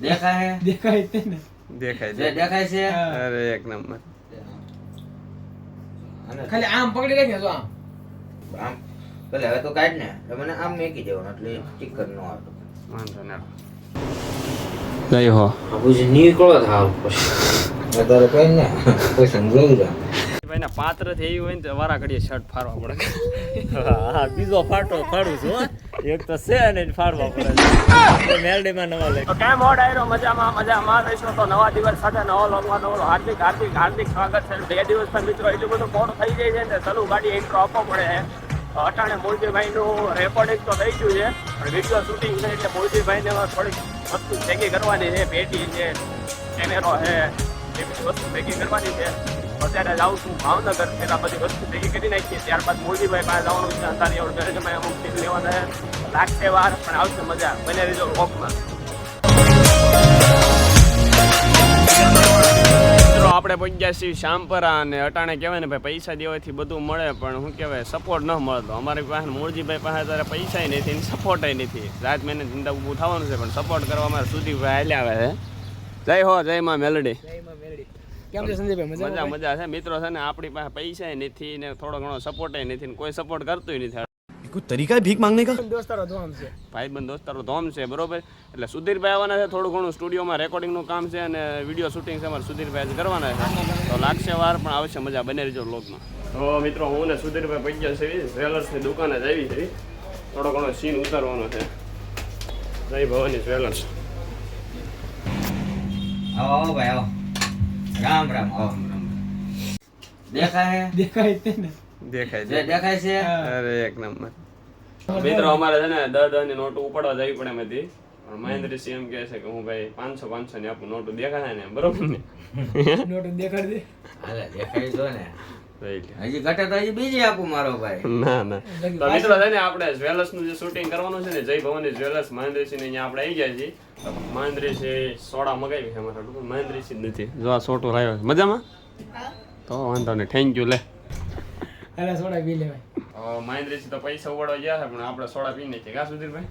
દેખાય? દેખાય તે ને. દેખાય છે દેખાય. છે? અરે એક નંબર. ખાલી આમ પકડી રાખે તો આમ. આમ ભલે હવે તો કાઢ ને. એટલે મને આમ મેકી દેવાનું એટલે ચિકન નો આવતો. વાંધો ના જય હો. પછી નીકળો થાવ પછી. વધારે કઈ ને કોઈ સમજાવી દે ભાઈ પાત્ર થઈ હોય ને તો વારા ઘડીએ શર્ટ ફાડવા પડે. હા બીજો ફાટો ફાડું છું એક તો છે ને જ ફાડવા પડે મેલડીમાં નવા લઈ. કેમ હો આવ્યો મજામાં મજામાં. રહીશું તો નવા દિવસ સાથે નવો લોકમાં નવો. હાર્દિક હાર્દિક હાર્દિક સ્વાગત છે. બે દિવસ પર મિત્રો એટલું બધું મોડું થઈ જાય છે ને ચાલુ ગાડી ઇન્ટ્રો આપવો પડે છે. અટાણે મૂળજીભાઈનું રેકોર્ડિંગ તો થઈ ગયું છે. પણ વીડિયો શૂટિંગ છે એટલે મૂળજીભાઈને થોડીક વસ્તુ ભેગી કરવાની છે. પેટી છે કેમેરો છે. એ બધી વસ્તુ ભેગી કરવાની છે. અત્યારે જાઉં છું. ભાવનગર પેલા બધી વસ્તુ ભેગી કરી નાખીએ. ત્યારબાદ મૂળજીભાઈ પાસે જવાનું છે અંધારી ઓર ગરજમાં અમુક સીટ લેવાના છે. લાગશે વાર પણ આવશે મજા. બને રહેજો વોકમાં. આપણે પહોંચ્યા છીએ શામપરા અને અટાણે કહેવાય ને ભાઈ પૈસા દેવાથી બધું મળે પણ શું કહેવાય સપોર્ટ ન મળતો. અમારી પાસે મૂળજીભાઈ પાસે ત્યારે પૈસા નથી સપોર્ટ નથી. રાત મહિને ચિંતા ઊભું થવાનું છે પણ સપોર્ટ કરવા અમારે સુધી હાલ્યા આવે છે. જય હો જય માં મેલડી. કેમ છે સંજયભાઈ મજા મજા છે. મિત્રો છે ને આપણી પાસે પૈસા નથી ને થોડો ઘણો સપોર્ટ નથી ને કોઈ સપોર્ટ કરતું નથી કોઈ તરીકા ભીખ માંગને કા? દોસ્તારો ધોમ છે. ભાઈ બંધ દોસ્તારો ધોમ છે બરોબર. એટલે સુધીરભાઈ આવવાના છે થોડું ઘણું સ્ટુડિયોમાં રેકોર્ડિંગનું કામ છે અને વીડિયો શૂટિંગ છે અમારે સુધીરભાઈ જ કરવાના છે. તો લાગશે વાર પણ આવશે મજા બને રહેજો લોકમાં તો મિત્રો હું ને સુધીરભાઈ પૈસા છે જ્વેલર્સની દુકાને જ આવી છે થોડો ઘણો સીન ઉતારવાનો છે. જય ભવાની જ્વેલર્સ આવો ભાઈ આવો. રામ રામ. આવો દેખાય? દેખાય જ તે ને. દેખાય દેખાય છે? અરે એક નંબર. મિત્રો અમારે છે ને દસ દસની નોટો ઉપાડવા જવી પડે એમાંથી પણ મહેન્દ્ર સિંહ એમ કહે છે કે હું ભાઈ પાંચસો પાંચસો ની આપું. નોટો દેખાય ને? બરોબર ને? નોટ દેખાડ દે. હાલે દેખાય જો ને. હજી ઘટે તો હજી બીજી આપું મારો ભાઈ. ના ના. તો મિત્રો છે ને આપણે જ્વેલર્સનું જે શૂટિંગ કરવાનું છે ને જય ભવાની જ્વેલર્સ મહેન્દ્રસિંહ ને અહીંયા આપણે આવી ગયા છીએ. મહેન્દ્રસિંહ સોડા મગાવી છે અમારા ટૂંક મહેન્દ્રસિંહ નથી. જો આ સોટો લાવ્યો છે. મજામાં? તો વાંધો નહીં. થેન્ક યુ લે. અરે સોડા પી લેવાય. મહેન્દ્રસિંહ તો પૈસા ઉડાડવા ગયા છે પણ આપણે સોડા પી છે કા સુધીરભાઈ?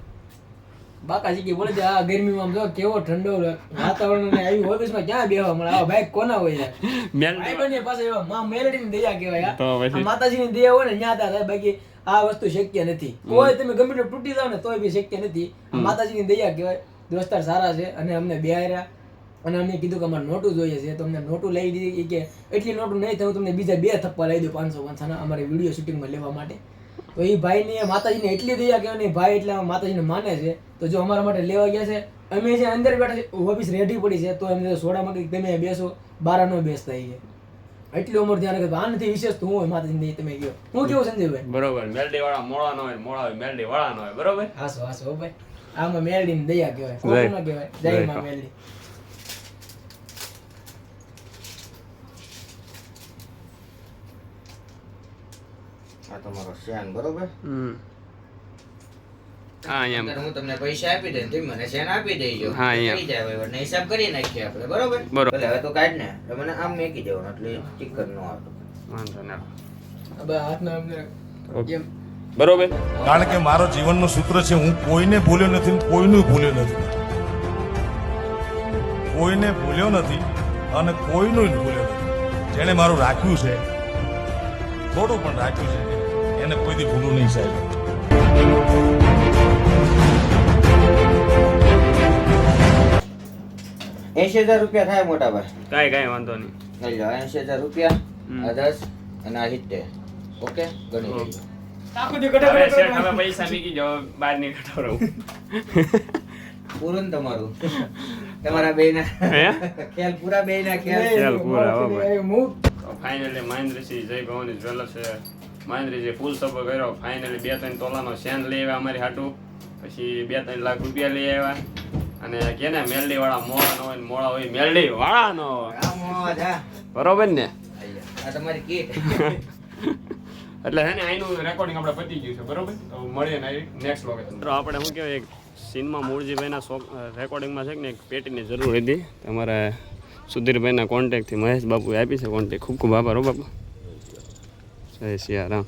બાકા કે બોલે આ ગરમીમાં જો કેવો ઠંડો વાતાવરણ ને આવી ઓફિસમાં ક્યાં બેહવા મળે? આવા ભાઈ કોના હોય યાર? મેલ ભાઈબંધની પાસે એવા માં મેલડીની દયા કહેવાય તો પછી? આ માતાજીની દયા હોય ને ન્યા થાય બાકી આ વસ્તુ શક્ય નથી. કોઈ તમે ગમે તૂટી જાવ ને તોય બી શક્ય નથી. માતાજી માતાજીની દયા કહેવાય દોસ્તાર સારા છે અને અમને બેહાર્યા અને અમને કીધું કે અમારે નોટું જોઈએ છે તો અમને નોટું લઈ દીધી કે એટલી નોટું નહીં થયું હું તમને બીજા બે થપ્પા લઈ દઉં પાંચસો પાંચસો અમારે વીડિયો શૂટિંગમાં લેવા માટે. તો એ ભાઈને માતાજીને એટલી દયા કહેવાય ભાઈ એટલે માતાજીને માને છે. તો જો અમારા માટે લેવા ગયા છે. અમે જે અંદર બેઠા ઓફિસ રેડી પડી છે તો એમને સોડા માંગી તમે બેસો બાર નો બેસતા એ એટલી ઉંમર ધ્યાન રાખે આનાથી વિશેષ તો હું દયા તમે ગયો હું કેવું સંજયભાઈ? બરોબર મેલડી વાળા મોળા નો હોય મોળા હોય મેલડી વાળા ન હોય બરોબર? હાસો હાસો ભાઈ. આમાં મેલડીની દયા કહેવાય. ન કહેવાય જય માં મેલડી. તમારો શેન બરોબર? હા અહીંયા હું તમને પૈસા આપી દઉં તમે મને શેન આપી દેજો. હા, અહીંયા. થઈ જાય વહીવટ. ને હિસાબ કરી નાખીએ આપણે બરોબર? બરોબર. હવે તો કાઢ ને એટલે મને આમ મેકી દેવાનું એટલે ચિકન નો આવતો. વાંધો ના. હવે હાથના. એમ. બરોબર. કારણ કે મારો જીવનનું સૂત્ર છે હું કોઈને ભૂલ્યો નથી કોઈનું ભૂલ્યો નથી. કોઈને ભૂલ્યો નથી અને કોઈનું ભૂલ્યો નથી. જેણે મારું રાખ્યું છે થોડું પણ રાખ્યું છે એને કોઈથી ભૂલું નહીં સાહેબ. એસી હજાર રૂપિયા થાય મોટા ભાઈ કાંઈ કાંઈ વાંધો નહીં. લઈ લો એસી હજાર રૂપિયા આ દસ અને આ સિત્તેર. ઓકે? ગણી. હવે પૈસા મીકી જાઓ બહાર નહીં કઢાવડાવું પૂરું ને તમારું. તમારા બે ના ખ્યાલ પૂરા બે ના ખ્યાલ પૂરા, ફાઇનલી મહેન્દ્રસિંહ જય ભવાની જ્વેલર્સ મહેન્દ્રસિંહ ફૂલ સભો કર્યો. ફાઇનલી બે ત્રણ તોલાનો સેન લઈ આવ્યા અમારી હાટું. પછી બે ત્રણ લાખ રૂપિયા લઈ આવ્યા. અને કે ને મેલડી વાળા મોળા નો હોય ને મોળા હોય મેલડી વાળા ન. બરોબર ને? આ તમારી કીટ. એટલે હે ને આનું રેકોર્ડિંગ આપણે પતી ગયું છે. બરોબર? તો મળીએ ને નેક્સ્ટ વખત મિત્રો આપણે શું કહેવાય એક સીનમાં મૂળજીભાઈના શોખ રેકોર્ડિંગમાં છે ને એક પેટીની જરૂર હતી. તમારે સુધીરભાઈના કોન્ટેક્ટથી મહેશ બાપુએ આપી છે કોન્ટેક્ટ ખૂબ ખૂબ આભાર હો બાપુ. જય સિયારામ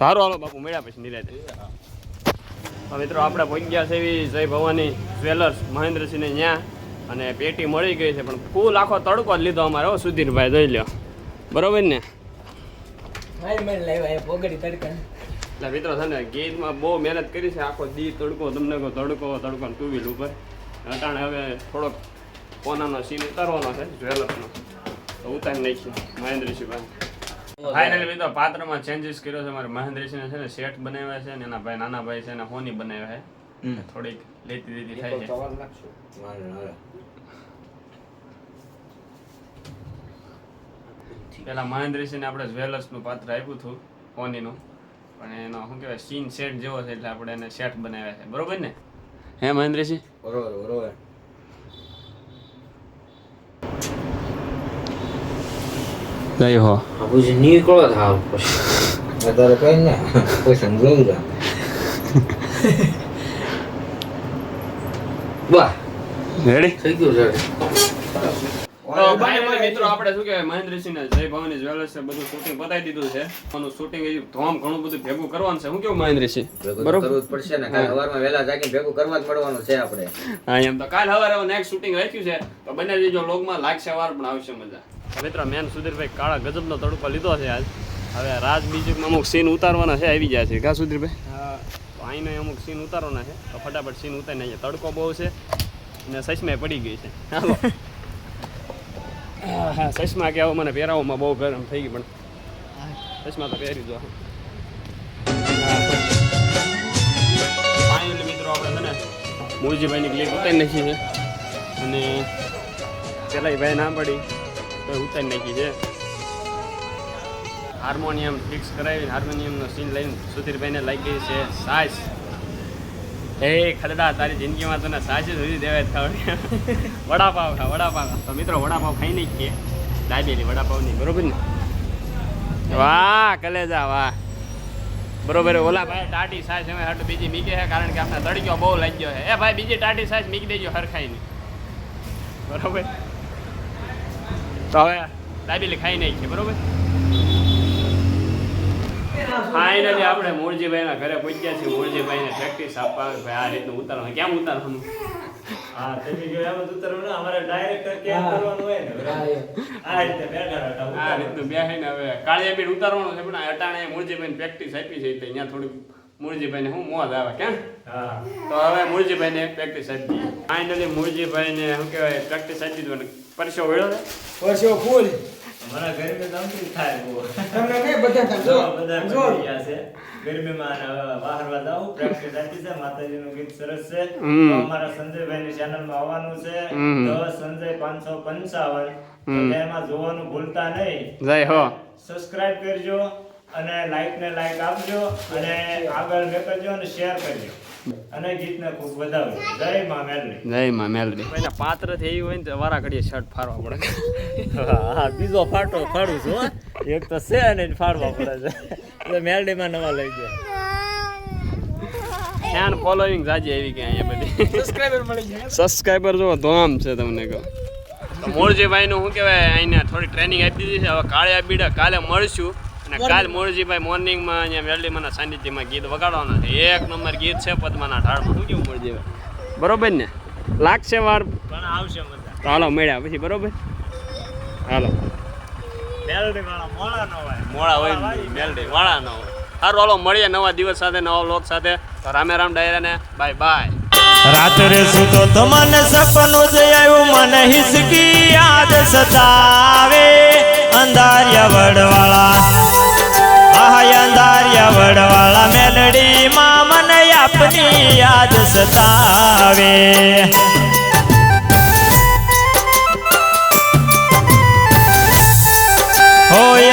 તારો હાલો બાપુ મળ્યા પછી નિરાતે હા મિત્રો આપણે પહોંચી છે એવી જય ભવાની જ્વેલર્સ મહેન્દ્રસિંહને ત્યાં અને પેટી મળી ગઈ છે પણ ફૂલ આખો તડકો જ લીધો અમારે હો સુધીરભાઈ જોઈ લ્યો. બરોબર ને? એટલે મિત્રો છે ને ગીતમાં બહુ મહેનત કરી છે આખો દી તડકો તમને કહો તડકો તડકો ટુ વ્હીલ ઉપર અટાણે હવે થોડોક કોનાનો સીન ઉતારવાનો છે જ્વેલર્સનો. તો ઉતારી નાખીએ મહેન્દ્રસિંહભાઈ. ફાઇનલી મિત્રો પાત્રમાં ચેન્જીસ કર્યો છે. મારે મહેન્દ્રસિંહ છે ને શેઠ બનાવ્યા છે ને એના ભાઈ નાના ભાઈ છે ને હોની બનાવ્યા છે. થોડીક લેતી દીધી થાય છે. પેલા મહેન્દ્રસિંહને આપણે જ્વેલર્સનું પાત્ર આપ્યું હતું હોનીનું. પણ એનો શું કહેવાય સીન સેટ જેવો છે એટલે આપણે એને શેઠ બનાવ્યા છે. બરોબર ને? હે મહેન્દ્રસિંહ? બરોબર બરોબર. જય હો. પછી નીકળો થાવ પછી. અત્યારે કઈ ને કોઈ સમજાવી દે વાહ. રેડી થઈ ગયું મિત્રો આપણે શું કહેવાય? મહેન્દ્રસિંહને જય ભવાની જ્વેલર્સ છે બધું શૂટિંગ પતાવી દીધું છે. એનું શૂટિંગ હજી ધોમ ઘણું બધું ભેગું કરવાનું છે. હું કેવું મહેન્દ્રસિંહ? બરોબર? કરવું જ પડશે ને. કાલ સવારમાં વહેલા જાગીને ભેગું કરવા જ પડવાનું છે આપણે. હા એમ તો કાલ સવારે નેક્સ્ટ શૂટિંગ રાખ્યું છે. તો બંને જો લોગમાં લાગશે વાર પણ આવશે મજા. મિત્રો મેન સુધીરભાઈ કાળા ગજબનો તડકો લીધો છે આજ હવે રાજ બીજું અમુક સીન ઉતારવાના છે આવી જાય છે. ઘા સુધીરભાઈ? અહીંનો અમુક સીન ઉતારવાના છે. તો ફટાફટ સીન ઉતારી નાખીએ તડકો બહુ છે અને સસમે પડી ગઈ છે. હાલો. હા, હા સચમાં કે આવો મને પહેરાવવામાં બહુ ગરમ થઈ ગઈ પણ સસમા તો પહેરી દો ફાઇનલી મિત્રો આપણે છે ને મૂળજીભાઈની ક્લિપ ઉતારી નાખી છે. અને પેલા ભાઈ ના પડી. ઉતારી નાખી છે. હાર્મોનિયમ ફિક્સ કરાવી હાર્મોનિયમનો સીન લઈને સુધીરભાઈને લાગી છે સાસ. હે ખદડા, તારી જિંદગીમાં તને સાસ જ સુધી દેવાય ખાવડી વડાપાવ ખા, વડાપાવ તો મિત્રો, વડાપાવ ખાઈ નાખીએ. દાબેલી વડાપાવની, બરોબર ને? વાહ, કલેજા, વાહ. બરોબર ઓલા ભાઈ ટાટી સાસ અમે હટ બીજી મીકે છે, કારણ કે આપણે તડક્યો બહુ લાગ્યો છે. એ ભાઈ, બીજી ટાટી સાસ મીકી દેજો હરખાઈ નહીં બરોબર? તો હવે દાબેલી ખાઈ નાખીએ બરોબર? ફાઇનલી આપણે મૂળજીભાઈના ઘરે પહોંચ્યા છીએ. મૂળજીભાઈને પ્રેક્ટિસ આપવા ભાઈ આ રીતનું ઉતારવાનું. કેમ ઉતારવાનું? હા તમે જો એમ જ અમારે ડાયરેક્ટર કેમ. કરવાનું હોય ને આ રીતે બેઠા આ રીતનું બેહીને હવે કાળિયા બીડ ઉતારવાનું છે પણ અટાણે મૂળજીભાઈને પ્રેક્ટિસ આપી છે તો અહીંયા થોડીક મૂળજીભાઈને હું મોજ આવે કેમ તો હવે મૂળજીભાઈને પ્રેક્ટિસ આપી ફાઇનલી મૂળજીભાઈને શું કહેવાય પ્રેક્ટિસ આપી દીધું પરસો વળ્યો છે. વર્ષો ફૂલ. અમારા ઘરમાં તો થાય તમને કઈ બધા જો જો બધા ગયા છે. ગરમીમાં અને હવે પ્રેક્ટિસ આપી છે. માતાજીનું ગીત સરસ છે. તો અમારા સંજયભાઈની ચેનલમાં આવવાનું છે. તો સંજય પાંચસો પંચાવન. એમાં જોવાનું ભૂલતા નહીં. જય હો. સબસ્ક્રાઇબ કરજો. અને લાઈક ને લાઈક આપજો અને આગળ મેકજો અને શેર કરજો. અને ગીતને ખૂબ વધાવજો જય મા મેલડી. જય મા મેલડી. પહેલા પાત્ર થઈ હોય ને તો વારા ઘડીએ શર્ટ ફાડવા પડે. હા બીજો ફાટો ફાડું છું હો. એક તો છે અને ફાડવા પડે છે. એટલે મેલડીમાં નવા લઈ જાય ફેન ફોલોઈંગ જાજી આવી કે અહીંયા બધી. સબસ્ક્રાઇબર મળી જાય સબસ્ક્રાઇબર જો ધોમ છે તમને કહો. તો મોરજીભાઈ નું શું કહેવાય અહીંયા થોડી ટ્રેનિંગ આપી દીધી છે. હવે કાળિયા બીડા કાલે મળશું. અને કાલ મોરજીભાઈ મોર્નિંગમાં અહીંયા વેલ્ડીમાના સાનિધ્યમાં ગીત વગાડવાના છે. એક નંબર ગીત છે પદ્માના ઢાળમાં. શું કેવું મોરજીભાઈ? બરોબર ને? લાગશે વાર? પણ આવશે મજા હાલો મળ્યા પછી બરોબર? હાલો. મોળા હોય. મોડા હોય ને મેલડી વાળા ન હોય. સારું હાલો મળીએ નવા દિવસ સાથે નવા લોક સાથે. રામે રામ ડાયરાને બાય બાય. રાત્રે સુતો તો મને સપનું જ આવ્યું મને હિસકી યાદ સતાવે. અંધારિયા વડવાળા. આહ અંધારિયા વડવાળા મેલડીમાં મને આપની યાદ સતાવે.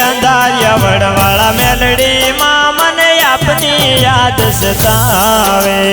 અંધાર્યા વડવાળા મેલડીમાં મને આપની યાદ સતાવે.